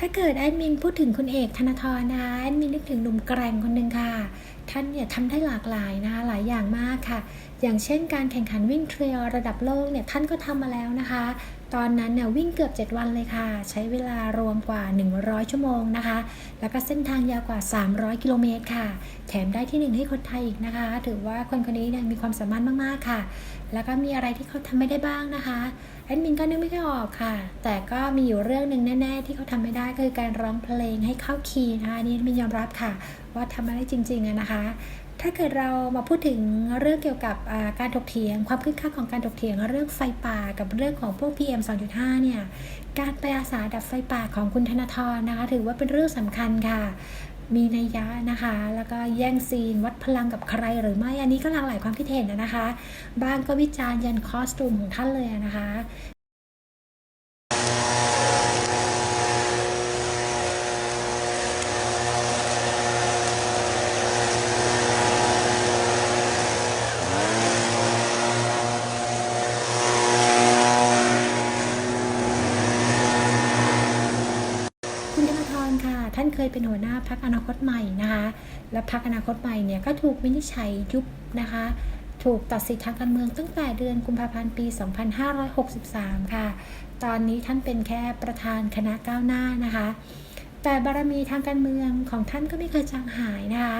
ถ้าเกิดแอดมินพูดถึงคุณเอกธนทรนะแอดมินนึกถึงหนุ่มแกร่งคนหนึ่งค่ะ ท่านเนี่ยทำได้หลากหลายนะคะหลายอย่างมากค่ะ อย่างเช่นการแข่งขันวิ่งเทรลระดับโลกเนี่ยท่านก็ทำมาแล้วนะคะ ตอนนั้นเนี่ยวิ่งเกือบ 7 วันเลยค่ะ ใช้เวลารวมกว่า 100 ชั่วโมงนะคะ แล้วก็เส้นทางยาวกว่า 300 กิโลเมตรค่ะ แถมได้ที่หนึ่งให้คนไทยอีกนะคะ ถือว่าคนคนนี้เนี่ยมีความสามารถมากๆค่ะ แล้วก็มีอะไรที่เขาทำไม่ได้บ้างนะคะแอดมินก็นึกไม่ค่อยออกค่ะ แต่ก็มีอยู่เรื่องหนึ่งแน่ ๆ ที่เขาทำไม่ได้คือการร้องเพลงให้เข้าคีย์นะคะนนี้แอดมินยอมรับค่ะ ว่าทำไม่ได้จริงๆอะนะคะ ถ้าเกิดเรามาพูดถึงเรื่องเกี่ยวกับการถกเถียง ความคึกคักของการถกเถียง เรื่องไฟป่ากับเรื่องของพวก PM 2.5 เนี่ย การไปอาสาดับไฟป่าของคุณธนาธรนะคะ ถือว่าเป็นเรื่องสำคัญค่ะมีนัยยะนะคะ แล้วก็แย่งซีนวัดพลังกับใครหรือไม่ อันนี้ก็หลากหลายความคิดเห็นนะคะ บางก็วิจารณ์ยันคอสตูมของท่านเลยนะคะ คุณธนาธรค่ะ ท่านเคยเป็นหัวหน้าพักอนาคตใหม่นะคะและพักอนาคตใหม่เนี่ยก็ถูกวินิจฉัยยุบนะคะ ถูกตัดสิทธิทางการเมืองตั้งแต่เดือนกุมภาพันธ์ปี 2563 ค่ะ ตอนนี้ท่านเป็นแค่ประธานคณะก้าวหน้านะคะแต่บารมีทางการเมืองของท่านก็ไม่เคยจางหายนะคะ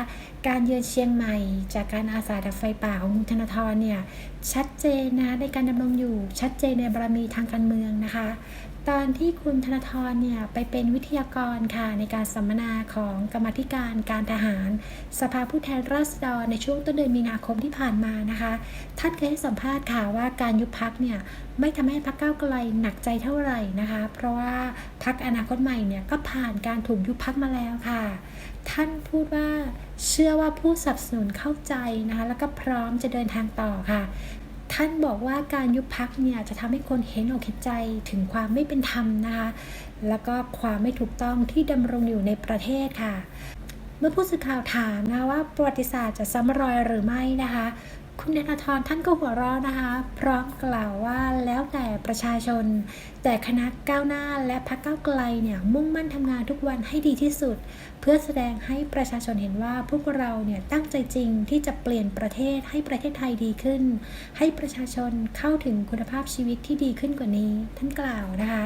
การเยือนเชียงใหม่ จากการอาสาดับไฟป่าของคุณธนาธรเนี่ยชัดเจนนะในการดำรงอยู่ชัดเจนในบารมีทางการเมืองนะคะ ตอนที่คุณธนาธรเนี่ยไปเป็นวิทยากรค่ะในการสัมมนาของกรรมธิการการทหาร สภาผู้แทนราษฎรในช่วงต้นเดือนมีนาคมที่ผ่านมานะคะท่านเคยให้สัมภาษณ์ค่ะว่าการยุบพักเนี่ยไม่ทำให้พักเก้าไกลหนักใจเท่าไหร่นะคะ เพราะว่าพักอนาคตใหม่เนี่ยก็ผ่านการถูกยุบพักมาแล้วค่ะ ท่านพูดว่าเชื่อว่าผู้สนับสนุนเข้าใจนะคะแล้วก็พร้อมจะเดินทางต่อค่ะ ท่านบอกว่าการยุบพักเนี่ยจะทำให้คนเห็นอกเห็นใจถึงความไม่เป็นธรรมนะคะแล้วก็ความไม่ถูกต้องที่ดำรงอยู่ในประเทศค่ะ เมื่อผู้สื่อข่าวถามนะว่าประวัติศาสตร์จะซ้ำรอยหรือไม่นะคะ คุณธนาธรท่านก็หัวเราะนะคะ พร้อมกล่าวว่าแล้วแต่ประชาชน แต่คณะก้าวหน้าและพรรคก้าวไกลเนี่ยมุ่งมั่นทำงานทุกวันให้ดีที่สุด เพื่อแสดงให้ประชาชนเห็นว่าพวกเราเนี่ยตั้งใจจริงที่จะเปลี่ยนประเทศให้ประเทศไทยดีขึ้น ให้ประชาชนเข้าถึงคุณภาพชีวิตที่ดีขึ้นกว่านี้ท่านกล่าวนะคะ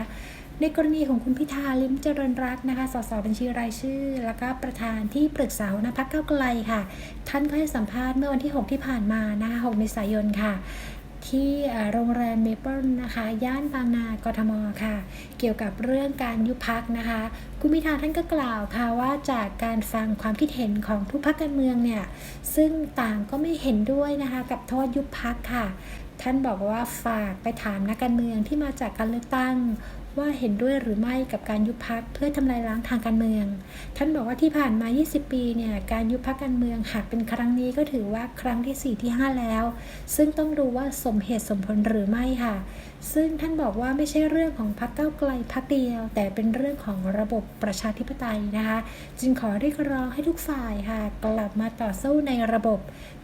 ในกรณีของคุณพิธาลิมเจริญรัตน์นะคะ สสบัญชีรายชื่อ แล้วก็ประธานที่ปรึกษาหัวหนะพักเก้าไกลค่ะ ท่านก็ให้สัมภาษณ์เมื่อวันที่ 6 ที่ผ่านมานะคะ6เมษายนค่ะที่โรงแรมเมเปิลนะคะ ย่านบางนากทมค่ะ เกี่ยวกับเรื่องการยุบพักนะคะ คุณพิธาท่านก็กล่าวค่ะว่าจากการฟังความคิดเห็นของทุกพักการเมืองเนี่ย ซึ่งต่างก็ไม่เห็นด้วยนะคะ กับโทษยุบพักค่ะ ท่านบอกว่าฝากไปถามนักการเมืองที่มาจากการเลือกตั้ง ว่าเห็นด้วยหรือไม่กับการยุบพักเพื่อทำลายล้างทางการเมือง ท่านบอกว่าที่ผ่านมา 20 ปีเนี่ยการยุบพักการเมืองหากเป็นครั้งนี้ก็ถือว่าครั้งที่ 4 ที่ 5 แล้ว ซึ่งต้องดูว่าสมเหตุสมผลหรือไม่ค่ะ ซึ่งท่านบอกว่าไม่ใช่เรื่องของพรรคก้าไกลพรรคเดียว แต่เป็นเรื่องของระบบประชาธิปไตยนะคะ จึงขอเรียกร้องให้ทุกฝ่ายค่ะ กลับมาต่อสู้ในระบบ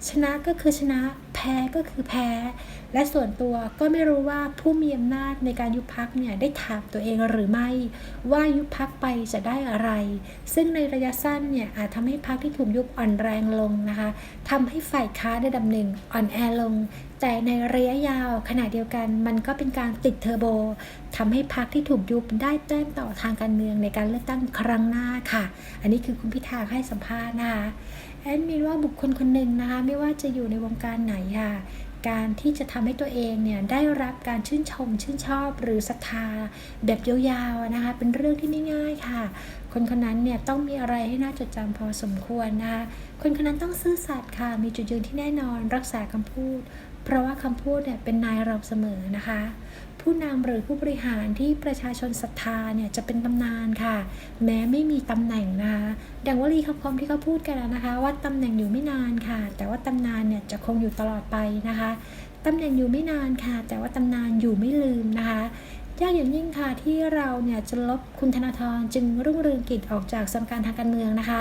ชนะก็คือชนะแพ้ก็คือแพ้ และส่วนตัวก็ไม่รู้ว่าผู้มีอำนาจในการยุบพักเนี่ยได้ถามตัวเองหรือไม่ ว่ายุบพักไปจะได้อะไร ซึ่งในระยะสั้นเนี่ยอาจทำให้พักที่ถูกยุบอ่อนแรงลงนะคะทำให้ฝ่ายค้าในดำหนึ่งอ่อนแอลง แต่ในระยะยาวขณะเดียวกันมันก็เป็นการติดเทอร์โบทำให้พักที่ถูกยุบได้แต้มต่อทางการเมืองในการเลือกตั้งครั้งหน้าค่ะ อันนี้คือคุณพิธาให้สัมภาษณ์นะคะแอนมีว่าบุคคลคนหนึ่งนะคะไม่ว่าจะอยู่ในวงการไหนค่ะ การที่จะทำให้ตัวเองเนี่ยได้รับการชื่นชม ชื่นชอบหรือศรัทธาแบบยาวๆนะคะ เป็นเรื่องที่ไม่ง่ายค่ะ คนคนนั้นเนี่ยต้องมีอะไรให้น่าจดจำพอสมควรนะคะคนคนนั้นต้องซื่อสัตย์ค่ะ มีจุดยืนที่แน่นอน รักษาคำพูด เพราะว่าคำพูดเนี่ยเป็นนายเราเสมอนะคะ ผู้นำหรือผู้บริหารที่ประชาชนศรัทธาเนี่ยจะเป็นตำนานค่ะ แม้ไม่มีตำแหน่งนะคะดังวลีคำคมที่เขาพูดกันนะคะ ว่าตำแหน่งอยู่ไม่นานค่ะ แต่ว่าตำนานเนี่ยจะคงอยู่ตลอดไปนะคะตำแหน่งอยู่ไม่นานค่ะ แต่ว่าตำนานอยู่ไม่ลืมนะคะ ยากอย่างยิ่งค่ะที่เราเนี่ยจะลบคุณธนาธรจึงรุ่งเรืองกิจออกจากสมการทางการเมืองนะคะ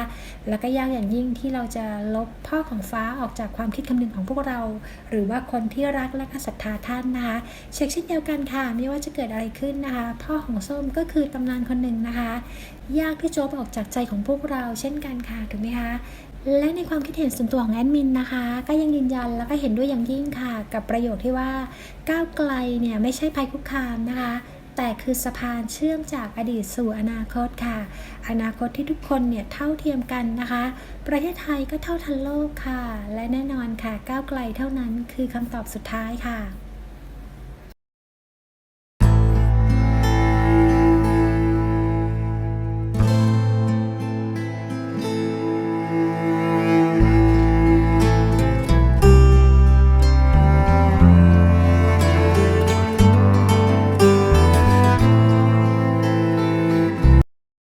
แล้วก็ยากอย่างยิ่งที่เราจะลบพ่อของฟ้าออกจากความคิดคำนึงของพวกเรา หรือว่าคนที่รักและก็ศรัทธาท่านนะคะเช็คเช่นเดียวกันค่ะไม่ว่าจะเกิดอะไรขึ้นนะคะ พ่อของส้มก็คือตำนานคนหนึ่งนะคะ ยากที่จะลบออกจากใจของพวกเราเช่นกันค่ะถูกไหมคะและในความคิดเห็นส่วนตัวของแอดมินนะคะ ก็ยังยืนยันแล้วก็เห็นด้วยอย่างยิ่งค่ะ กับประโยคที่ว่าก้าวไกลเนี่ยไม่ใช่ภัยคุกคามนะคะ แต่คือสะพานเชื่อมจากอดีตสู่อนาคตค่ะ อนาคตที่ทุกคนเนี่ยเท่าเทียมกันนะคะ ประเทศไทยก็เท่าทันโลกค่ะ และแน่นอนค่ะ ก้าวไกลเท่านั้นคือคำตอบสุดท้ายค่ะ